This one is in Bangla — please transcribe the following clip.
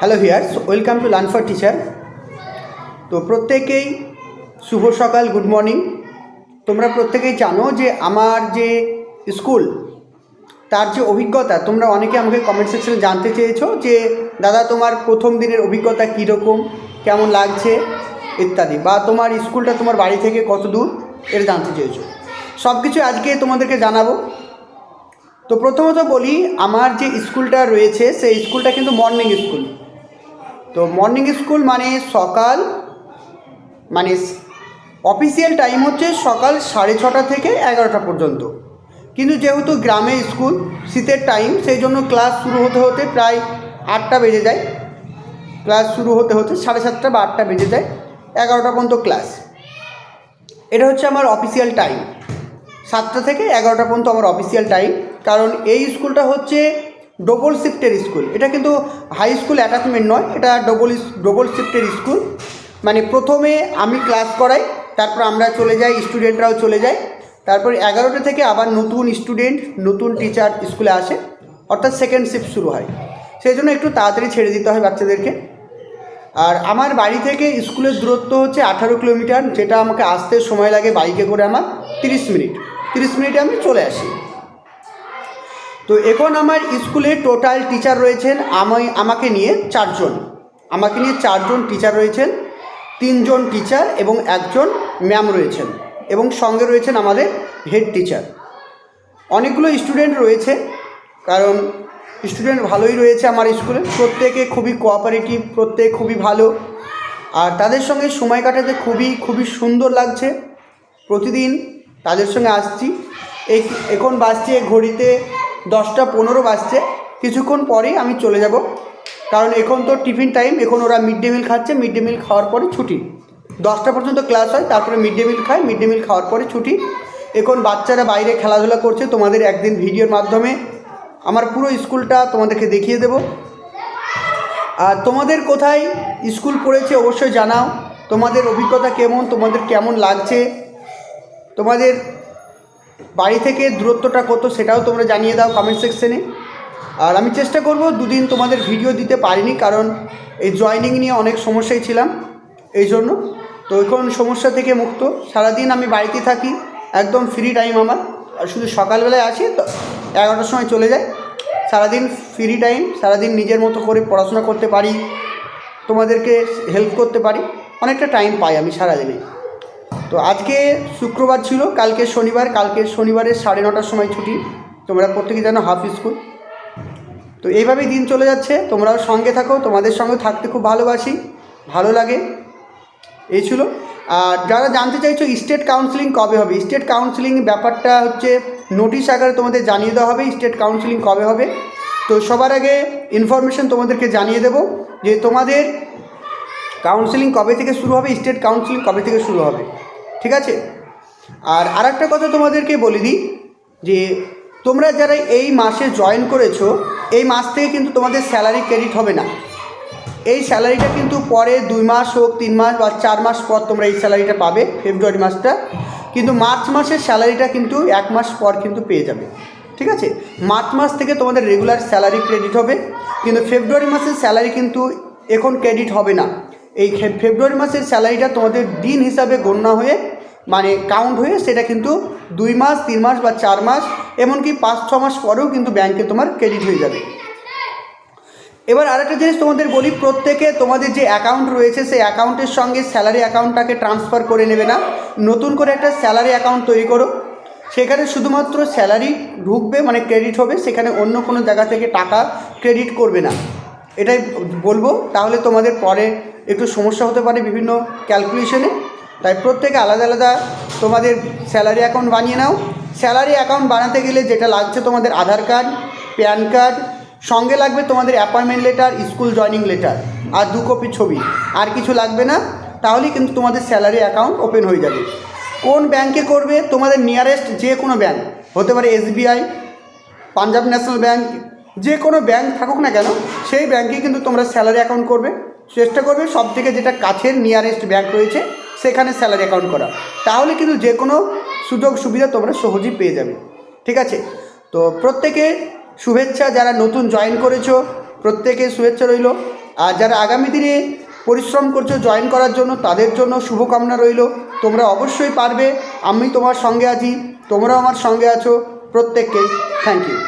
Hello here's welcome to learn for teacher তো প্রত্যেকেই শুভ সকাল গুড মর্নিং তোমরা প্রত্যেকেই জানো যে আমার যে স্কুল, তার যে অভিজ্ঞতা, তোমরা অনেকে আমাকে কমেন্ট সেকশনে জানতে চেয়েছো যে, দাদা তোমার প্রথম দিনের অভিজ্ঞতা কীরকম, কেমন লাগছে, ইত্যাদি, বা তোমার স্কুলটা তোমার বাড়ি থেকে কত দূর, এটা জানতে চেয়েছো। সব কিছু আজকে তোমাদেরকে জানাব। তো প্রথমত বলি, আমার যে স্কুলটা রয়েছে, সেই স্কুলটা কিন্তু মর্নিং স্কুল তো মর্নিং স্কুল মানে সকাল মানে অফিসিয়াল টাইম হচ্ছে সকাল সাড়ে ছটা থেকে এগারোটা পর্যন্ত। কিন্তু যেহেতু গ্রামে স্কুল শীতের টাইম সেই জন্য ক্লাস শুরু হতে হতে প্রায় আটটা বেজে যায়। ক্লাস শুরু হতে হতে সাড়ে সাতটা বা আটটা বেজে যায়, এগারোটা পর্যন্ত ক্লাস এটা হচ্ছে আমার অফিসিয়াল টাইম সাতটা থেকে এগারোটা পর্যন্ত আমার অফিসিয়াল টাইম কারণ এই স্কুলটা হচ্ছে ডবল শিফটের স্কুল এটা কিন্তু হাই স্কুল অ্যাটাচমেন্ট নয়, এটা ডবল ডবল শিফটের স্কুল মানে প্রথমে আমি ক্লাস করাই, তারপর আমরা চলে যাই স্টুডেন্টরাও চলে যায়। তারপর এগারোটা থেকে আবার নতুন স্টুডেন্ট নতুন টিচার স্কুলে আসে। অর্থাৎ সেকেন্ড শিফট শুরু হয়। সেই জন্য একটু তাড়াতাড়ি ছেড়ে দিতে হয় বাচ্চাদেরকে। আর আমার বাড়ি থেকে স্কুলের দূরত্ব হচ্ছে আঠারো কিলোমিটার, যেটা আমাকে আসতে সময় লাগে বাইকে করে আমার তিরিশ মিনিট। তিরিশ মিনিটে আমি চলে আসি। তো এখন আমার স্কুলে টোটাল টিচার রয়েছেন আমি, আমাকে নিয়ে চারজন। আমাকে নিয়ে চারজন টিচার রয়েছেন, তিনজন টিচার এবং একজন ম্যাম রয়েছেন এবং সঙ্গে রয়েছেন আমাদের হেড টিচার। অনেকগুলো স্টুডেন্ট রয়েছে, কারণ স্টুডেন্ট ভালোই রয়েছে আমার স্কুলে। প্রত্যেকে খুবই কোঅপারেটিভ, প্রত্যেক খুবই ভালো। আর তাদের সঙ্গে সময় কাটাতে খুবই খুবই সুন্দর লাগছে। প্রতিদিন তাদের সঙ্গে আসছি। এই এখন বাজছে ঘড়িতে দশটা পনেরো বাজছে। কিছুক্ষণ পরেই আমি চলে যাব। কারণ এখন তো টিফিন টাইম, এখন ওরা মিড ডে মিল খাচ্ছে, মিড ডে মিল খাওয়ার পরে ছুটি। দশটা পর্যন্ত ক্লাস হয়, তারপরে মিড ডে মিল খায়, মিড ডে মিল খাওয়ার পরে ছুটি। এখন বাচ্চারা বাইরে খেলাধুলা করছে, তোমাদের একদিন ভিডিওর মাধ্যমে। আমার পুরো স্কুলটা তোমাদেরকে দেখিয়ে দেবো। আর তোমাদের কোথায় স্কুল পড়েছে অবশ্যই জানাও। তোমাদের অভিজ্ঞতা কেমন, তোমাদের কেমন লাগছে? তোমাদের বাড়ি থেকে দূরত্বটা কত সেটাও তোমরা জানিয়ে দাও কমেন্ট সেকশনে আর আমি চেষ্টা করব দুদিন তোমাদের ভিডিও দিতে পারিনি, কারণ এই জয়নিং নিয়ে অনেক সমস্যায় ছিলাম, এই জন্য। তো এখন সমস্যা থেকে মুক্ত। সারাদিন আমি বাড়িতে থাকি, একদম ফ্রি টাইম আমার। আর শুধু সকালবেলায় আসি, তো এগারোটার সময় চলে যায়। সারাদিন ফ্রি টাইম সারাদিন নিজের মতো করে পড়াশোনা করতে পারি, তোমাদেরকে হেল্প করতে পারি। অনেকটা টাইম পাই আমি সারাদিনে। তো আজকে শুক্রবার ছিল, কালকে শনিবার, কালকে শনিবারে সাড়ে নটার সময় ছুটি। তোমরা প্রত্যেকে জানো হাফ স্কুল। তো এইভাবেই দিন চলে যাচ্ছে, তোমরাও সঙ্গে থাকো, তোমাদের সঙ্গে থাকতে খুব ভালোবাসি, ভালো লাগে। এই ছিল। আর যারা জানতে চাইছো স্টেট কাউন্সিলিং কবে হবে, স্টেট কাউন্সিলিং ব্যাপারটা হচ্ছে নোটিশ আকারে তোমাদের জানিয়ে দেওয়া হবে, স্টেট কাউন্সিলিং কবে হবে। তো সবার আগে ইনফরমেশন তোমাদেরকে জানিয়ে দেবো যে তোমাদের কাউন্সিলিং কবে থেকে শুরু হবে? স্টেট কাউন্সিলিং কবে থেকে শুরু হবে? ঠিক আছে? আর আরেকটা কথা তোমাদেরকে বলে দিই, যে তোমরা যারা এই মাসে জয়েন করেছ, এই মাস থেকে কিন্তু তোমাদের স্যালারি ক্রেডিট হবে না। এই স্যালারিটা কিন্তু পরে দুই মাস হোক, তিন মাস বা চার মাস পর তোমরা এই স্যালারিটা পাবে ফেব্রুয়ারি মাসটা। কিন্তু মার্চ মাসের স্যালারিটা কিন্তু এক মাস পর কিন্তু পেয়ে যাবে। ঠিক আছে? মার্চ মাস থেকে তোমাদের রেগুলার স্যালারি ক্রেডিট হবে। কিন্তু ফেব্রুয়ারি মাসের স্যালারি কিন্তু এখন ক্রেডিট হবে না। এই ফেব্রুয়ারি মাসের স্যালারিটা তোমাদের দিন হিসাবে গণ্য হয়ে মানে কাউন্ট হয়ে সেটা কিন্তু দুই মাস, তিন মাস বা চার মাস, এমনকি পাঁচ, ছ মাস পরেও কিন্তু ব্যাংকে তোমার ক্রেডিট হয়ে যাবে। এবার আরেকটা জিনিস তোমাদের বলি, প্রত্যেকে তোমাদের যে অ্যাকাউন্ট রয়েছে, সেই অ্যাকাউন্টের সঙ্গে স্যালারি অ্যাকাউন্টটাকে ট্রান্সফার করে নেবে না। নতুন করে একটা স্যালারি অ্যাকাউন্ট তৈরি করো। সেখানে শুধুমাত্র স্যালারি ঢুকবে মানে ক্রেডিট হবে, সেখানে অন্য কোনো জায়গা থেকে টাকা ক্রেডিট করবে না। এটাই বলব। তাহলে তোমাদের পরে একটু সমস্যা হতে পারে বিভিন্ন ক্যালকুলেশনে তাই প্রত্যেকে আলাদা আলাদা তোমাদের স্যালারি অ্যাকাউন্ট বানিয়ে নাও। স্যালারি অ্যাকাউন্ট বানাতে গেলে যেটা লাগছে তোমাদের আধার কার্ড প্যান কার্ড সঙ্গে লাগবে তোমাদের appointment letter school joining letter আর দু কপি ছবি। আর কিছু লাগবে না, তাহলেই কিন্তু তোমাদের স্যালারি অ্যাকাউন্ট ওপেন হয়ে যাবে। কোন ব্যাংকে করবে? তোমাদের নিয়ারেস্ট যে কোনো ব্যাংক হতে পারে এসবিআই পাঞ্জাব ন্যাশনাল ব্যাংক যে কোনো ব্যাংক থাকুক না কেন, সেই ব্যাংকে কিন্তু তোমরা স্যালারি অ্যাকাউন্ট করবে। চেষ্টা করবে সব থেকে যেটা কাছের নিয়ারেস্ট ব্যাংক রয়েছে, সেখানে স্যালারি অ্যাকাউন্ট করা। তাহলে কিন্তু যে কোনো সুযোগ সুবিধা তোমরা সহজেই পেয়ে যাবে। ঠিক আছে? তো প্রত্যেকে শুভেচ্ছা, যারা নতুন জয়েন করেছ, প্রত্যেকে শুভেচ্ছা রইল। আর যারা আগামী দিনে পরিশ্রম করছ জয়েন করার জন্য, তাদের জন্য শুভকামনা রইল। তোমরা অবশ্যই পারবে। আমি তোমার সঙ্গে আছি, তোমরাও আমার সঙ্গে আছো। প্রত্যেককে থ্যাংক ইউ